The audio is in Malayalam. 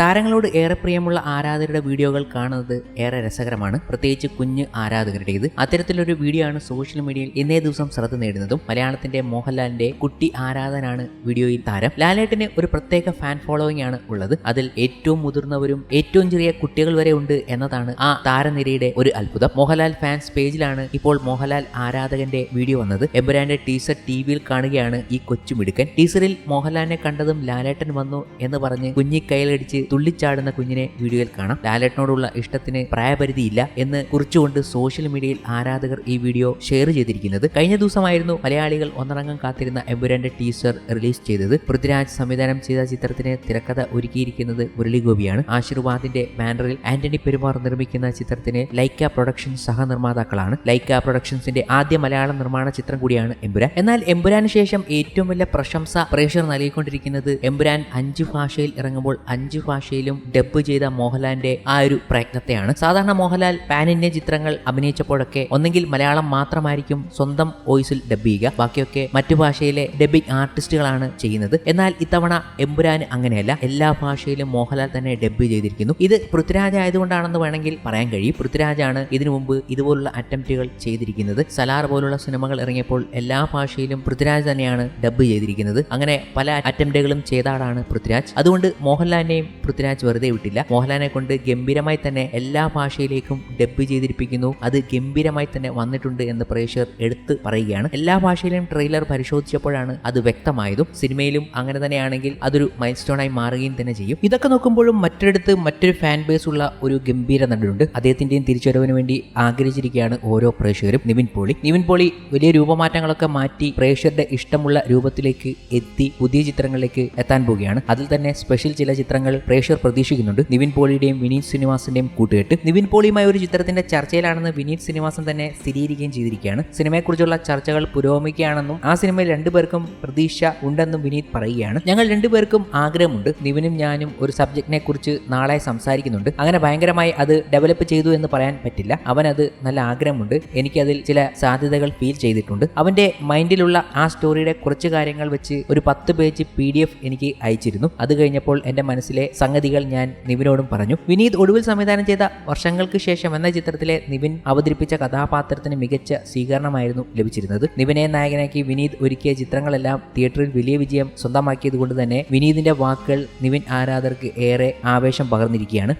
താരങ്ങളോട് ഏറെ പ്രിയമുള്ള ആരാധകരുടെ വീഡിയോകൾ കാണുന്നത് ഏറെ രസകരമാണ്. പ്രത്യേകിച്ച് കുഞ്ഞ് ആരാധകരുടേത്. അത്തരത്തിലൊരു വീഡിയോ ആണ് സോഷ്യൽ മീഡിയയിൽ ഇന്നേ ദിവസം ശ്രദ്ധ നേടുന്നതും. മലയാളത്തിന്റെ മോഹൻലാലിന്റെ കുട്ടി ആരാധനാണ് വീഡിയോയിൽ താരം. ലാലേട്ടിന് ഒരു പ്രത്യേക ഫാൻ ഫോളോയിങ് ആണ് ഉള്ളത്. അതിൽ ഏറ്റവും മുതിർന്നവരും ഏറ്റവും ചെറിയ കുട്ടികൾ വരെ ഉണ്ട് എന്നതാണ് ആ താരനിരയുടെ ഒരു അത്ഭുതം. മോഹൻലാൽ ഫാൻസ് പേജിലാണ് ഇപ്പോൾ മോഹൻലാൽ ആരാധകന്റെ വീഡിയോ വന്നത്. എമ്പുരാന്റെ ടീസർ ടി വിയിൽ കാണുകയാണ് ഈ കൊച്ചുമിടുക്കൻ. ടീസറിൽ മോഹൻലാലിനെ കണ്ടതും ലാലേട്ടൻ വന്നു എന്ന് പറഞ്ഞ് കുഞ്ഞി കയ്യിലടിച്ച് തുള്ളിച്ചാടുന്ന കുഞ്ഞിനെ വീഡിയോയിൽ കാണാം. ലാലേട്ടനോടുള്ള ഇഷ്ടത്തിന് പ്രായപരിധിയില്ല എന്ന് കുറിച്ചുകൊണ്ട് സോഷ്യൽ മീഡിയയിൽ ആരാധകർ ഈ വീഡിയോ ഷെയർ ചെയ്തിരിക്കുന്നത്. കഴിഞ്ഞ ദിവസമായിരുന്നു മലയാളികൾ ഒന്നടങ്കം കാത്തിരുന്ന എമ്പുരാന്റെ ടീസർ റിലീസ് ചെയ്തത്. പൃഥ്വിരാജ് സംവിധാനം ചെയ്ത ചിത്രത്തിന് തിരക്കഥ ഒരുക്കിയിരിക്കുന്നത് മുരളിഗോപിയാണ്. ആശീർവാദിന്റെ ബാനറിൽ ആന്റണി പെരുമാർ നിർമ്മിക്കുന്ന ചിത്രത്തിന് ലൈക്ക പ്രൊഡക്ഷൻ സഹനിർമ്മാതാക്കളാണ്. ലൈക്ക പ്രൊഡക്ഷൻസിന്റെ ആദ്യ മലയാള നിർമ്മാണ ചിത്രം കൂടിയാണ് എമ്പുരാൻ. എന്നാൽ എമ്പുരാന് ശേഷം ഏറ്റവും വലിയ പ്രശംസ പ്രേക്ഷകർ നൽകിക്കൊണ്ടിരിക്കുന്നത് എമ്പുരാൻ അഞ്ച് ഭാഷയിൽ ഇറങ്ങുമ്പോൾ അഞ്ച് ഭാഷയിലും ഡബ് ചെയ്ത മോഹൻലാലിന്റെ ആ ഒരു പ്രയത്നത്തെയാണ്. സാധാരണ മോഹൻലാൽ പാൻ ഇന്ത്യൻ ചിത്രങ്ങൾ അഭിനയിച്ചപ്പോഴൊക്കെ ഒന്നെങ്കിൽ മലയാളം മാത്രമായിരിക്കും സ്വന്തം വോയിസിൽ ഡബ് ചെയ്യുക. ബാക്കിയൊക്കെ മറ്റു ഭാഷയിലെ ഡബിംഗ് ആർട്ടിസ്റ്റുകളാണ് ചെയ്യുന്നത്. എന്നാൽ ഇത്തവണ എമ്പുരാൻ അങ്ങനെയല്ല. എല്ലാ ഭാഷയിലും മോഹൻലാൽ തന്നെ ഡബ് ചെയ്തിരിക്കുന്നു. ഇത് പൃഥ്വിരാജ് ആയതുകൊണ്ടാണെന്ന് വേണമെങ്കിൽ പറയാൻ കഴിയും. പൃഥ്വിരാജാണ് ഇതിനു മുമ്പ് ഇതുപോലുള്ള അറ്റംപ്റ്റുകൾ ചെയ്തിരിക്കുന്നത്. സലാർ പോലുള്ള സിനിമകൾ ഇറങ്ങിയപ്പോൾ എല്ലാ ഭാഷയിലും പൃഥ്വിരാജ് തന്നെയാണ് ഡബ് ചെയ്തിരിക്കുന്നത്. അങ്ങനെ പല അറ്റംപ്റ്റുകളും ചെയ്ത ആളാണ് പൃഥ്വിരാജ്. അതുകൊണ്ട് മോഹൻലാലിനെയും പൃഥ്വിരാജ് വെറുതെ വിട്ടില്ല. മോഹൻലാലിനെ കൊണ്ട് ഗംഭീരമായി തന്നെ എല്ലാ ഭാഷയിലേക്കും ഡബ് ചെയ്തിരിപ്പിക്കുന്നു. അത് ഗംഭീരമായി തന്നെ വന്നിട്ടുണ്ട് എന്ന് പ്രേക്ഷകർ എടുത്ത് പറയുകയാണ്. എല്ലാ ഭാഷയിലും ട്രെയിലർ പരിശോധിച്ചപ്പോഴാണ് അത് വ്യക്തമായതും. സിനിമയിലും അങ്ങനെ തന്നെയാണെങ്കിൽ അതൊരു മൈൽ സ്റ്റോണായി മാറുകയും തന്നെ ചെയ്യും. ഇതൊക്കെ നോക്കുമ്പോഴും മറ്റൊരിടത്ത് മറ്റൊരു ഫാൻ ബേസ് ഉള്ള ഒരു ഗംഭീര നടനുണ്ട് അദ്ദേഹത്തിന്റെയും തിരിച്ചുവരവിന് വേണ്ടി ആഗ്രഹിച്ചിരിക്കുകയാണ് ഓരോ പ്രേക്ഷകരും. നിവിൻ പോളി. നിവിൻ പോളി വലിയ രൂപമാറ്റങ്ങളൊക്കെ മാറ്റി പ്രേക്ഷകരുടെ ഇഷ്ടമുള്ള രൂപത്തിലേക്ക് എത്തി പുതിയ ചിത്രങ്ങളിലേക്ക് എത്താൻ പോവുകയാണ്. അതിൽ തന്നെ സ്പെഷ്യൽ ചില ചിത്രങ്ങൾ പ്രതീക്ഷിക്കുന്നുണ്ട്. നിവിൻ പോളിയുടെയും വിനീത് ശ്രീനിവാസിന്റെയും കൂട്ടുകെട്ട്. നിവിൻ പോളിയുമായി ഒരു ചിത്രത്തിന്റെ ചർച്ചയിലാണെന്ന് വിനീത് ശ്രീനിവാസൻ തന്നെ സ്ഥിരീകരിക്കുകയും ചെയ്തിരിക്കുകയാണ്. സിനിമയെക്കുറിച്ചുള്ള ചർച്ചകൾ പുരോഗമിക്കുകയാണെന്നും ആ സിനിമയിൽ രണ്ടുപേർക്കും പ്രതീക്ഷ ഉണ്ടെന്നും വിനീത് പറയുകയാണ്. ഞങ്ങൾ രണ്ടുപേർക്കും ആഗ്രഹമുണ്ട്. നിവിനും ഞാനും ഒരു സബ്ജക്റ്റിനെ കുറിച്ച് നാളെ സംസാരിക്കുന്നുണ്ട്. അങ്ങനെ ഭയങ്കരമായി അത് ഡെവലപ്പ് ചെയ്തു എന്ന് പറയാൻ പറ്റില്ല. അവൻ അത് നല്ല ആഗ്രഹമുണ്ട്. എനിക്കതിൽ ചില സാധ്യതകൾ ഫീൽ ചെയ്തിട്ടുണ്ട്. അവന്റെ മൈൻഡിലുള്ള ആ സ്റ്റോറിയുടെ കുറച്ച് കാര്യങ്ങൾ വെച്ച് ഒരു പത്ത് പേജ് പി എനിക്ക് അയച്ചിരുന്നു. അത് കഴിഞ്ഞപ്പോൾ എന്റെ മനസ്സിലെ സംഗതികൾ ഞാൻ നിവിനോടും പറഞ്ഞു. വിനീത് ഒടുവിൽ സംവിധാനം ചെയ്ത വർഷങ്ങൾക്ക് ശേഷം എന്ന ചിത്രത്തിലെ നിവിൻ അവതരിപ്പിച്ച കഥാപാത്രത്തിന് മികച്ച സ്വീകരണമായിരുന്നു ലഭിച്ചിരുന്നത്. നിവിനെ നായകനാക്കി വിനീത് ഒരുക്കിയ ചിത്രങ്ങളെല്ലാം തിയേറ്ററിൽ വലിയ വിജയം സ്വന്തമാക്കിയതുകൊണ്ട് തന്നെ വിനീതിന്റെ വാക്കുകൾ നിവിൻ ആരാധകർക്ക് ഏറെ ആവേശം പകർന്നിരിക്കുകയാണ്.